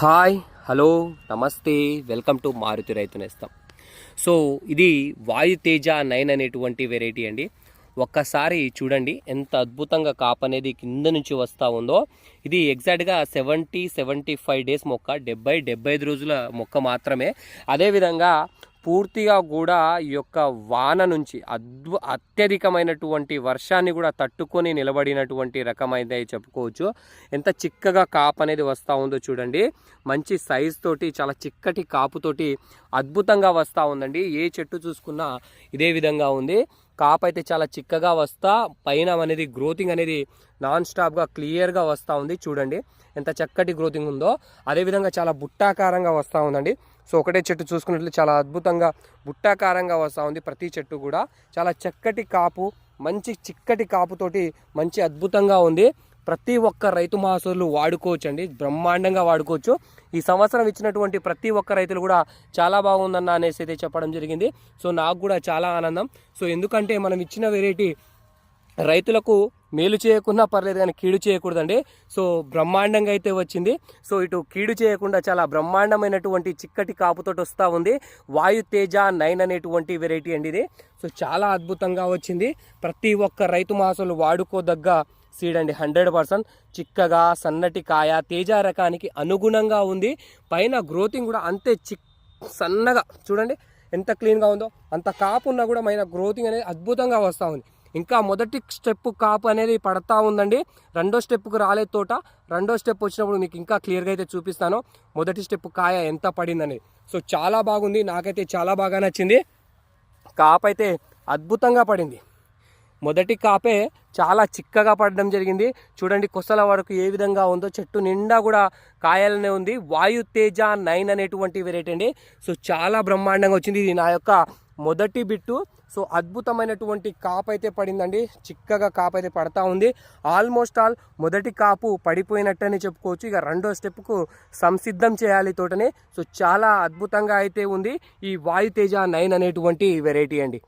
Hi hello నమస్తే welcome to Maruthi Raithu Nestham. So ఇది వాయు తేజ నైన్ అనేటువంటి వెరైటీ అండి. ఒక్కసారి చూడండి ఎంత అద్భుతంగా కాప్ అనేది కింద నుంచి వస్తూ ఉందో. ఇది ఎగ్జాక్ట్గా సెవెంటీ సెవెంటీ ఫైవ్ డేస్ మొక్క డెబ్బై డెబ్బై ఐదు రోజుల మొక్క మాత్రమే. అదేవిధంగా పూర్తిగా కూడా ఈ యొక్క వాన నుంచి అద్భు అత్యధికమైనటువంటి వర్షాన్ని కూడా తట్టుకొని నిలబడినటువంటి రకమైనది చెప్పుకోవచ్చు. ఎంత చిక్కగా కాపు అనేది వస్తూ ఉందో చూడండి. మంచి సైజ్ తోటి చాలా చిక్కటి కాపుతోటి అద్భుతంగా వస్తూ ఉందండి. ఏ చెట్టు చూసుకున్నా ఇదే విధంగా ఉంది. కాప్ అయితే చాలా చిక్కగా వస్తా పైన అనేది గ్రోతింగ్ అనేది నాన్ స్టాప్గా క్లియర్గా వస్తూ ఉంది చూడండి. ఎంత చక్కటి గ్రోతింగ్ ఉందో అదేవిధంగా చాలా బుట్టాకారంగా వస్తూ ఉందండి. సో ఒకటే చెట్టు చూసుకున్నట్లు చాలా అద్భుతంగా బుట్టాకారంగా వస్తూ ఉంది ప్రతి చెట్టు కూడా. చాలా చక్కటి కాపు మంచి చిక్కటి కాపుతోటి మంచి అద్భుతంగా ఉంది. ప్రతి ఒక్క రైతు మహాసోర్లు వాడుకోవచ్చు అండి బ్రహ్మాండంగా వాడుకోవచ్చు. ఈ సంవత్సరం ఇచ్చినటువంటి ప్రతి ఒక్క రైతులు కూడా చాలా బాగుందన్న అనేసి అయితే చెప్పడం జరిగింది. సో నాకు కూడా చాలా ఆనందం. సో ఎందుకంటే మనం ఇచ్చిన వెరైటీ రైతులకు మేలు చేయకుండా పర్లేదు కానీ కీడు చేయకూడదండి. సో బ్రహ్మాండంగా అయితే వచ్చింది. సో ఇటు కీడు చేయకుండా చాలా బ్రహ్మాండమైనటువంటి చిక్కటి కాపుతోటి వస్తూ ఉంది. వాయు తేజ నైన్ అనేటువంటి వెరైటీ అండి ఇది. సో చాలా అద్భుతంగా వచ్చింది. ప్రతి ఒక్క రైతు మాసలు వాడుకోదగ్గ సీడ్ అండి. హండ్రెడ్ పర్సెంట్ చిక్కగా సన్నటి కాయ తేజ రకానికి అనుగుణంగా ఉంది. పైన గ్రోతింగ్ కూడా అంతే చిక్ సన్నగా. చూడండి ఎంత క్లీన్గా ఉందో. అంత కాపు ఉన్నా కూడా మైన గ్రోతింగ్ అనేది అద్భుతంగా వస్తూ ఉంది. ఇంకా మొదటి స్టెప్ కాపు అనేది పడతా ఉందండి. రెండో స్టెప్కు రాలేదు తోట. రెండో స్టెప్ వచ్చినప్పుడు మీకు ఇంకా క్లియర్గా అయితే చూపిస్తాను. మొదటి స్టెప్ కాయ ఎంత పడిందని సో చాలా బాగుంది. నాకైతే చాలా బాగా నచ్చింది. కాపు అయితే అద్భుతంగా పడింది. మొదటి కాపే చాలా చిక్కగా పడడం జరిగింది. చూడండి కొసల వరకు ఏ విధంగా ఉందో చెట్టు నిండా కూడా కాయలనే ఉంది. వాయు తేజ నైన్ అనేటువంటి వెరైటీ అండి. సో చాలా బ్రహ్మాండంగా వచ్చింది. ఇది నా యొక్క మొదటి బిట్టు. సో అద్భుతమైనటువంటి కాపు అయితే పడిందండి. చిక్కగా కాపు అయితే పడతా ఉంది. ఆల్మోస్ట్ ఆల్ మొదటి కాపు పడిపోయినట్టని చెప్పుకోవచ్చు. ఇక రెండో స్టెప్కు సంసిద్ధం చేయాలి తోటని. సో చాలా అద్భుతంగా అయితే ఉంది. ఈ వాయు తేజ నైన్ అనేటువంటి వెరైటీ అండి.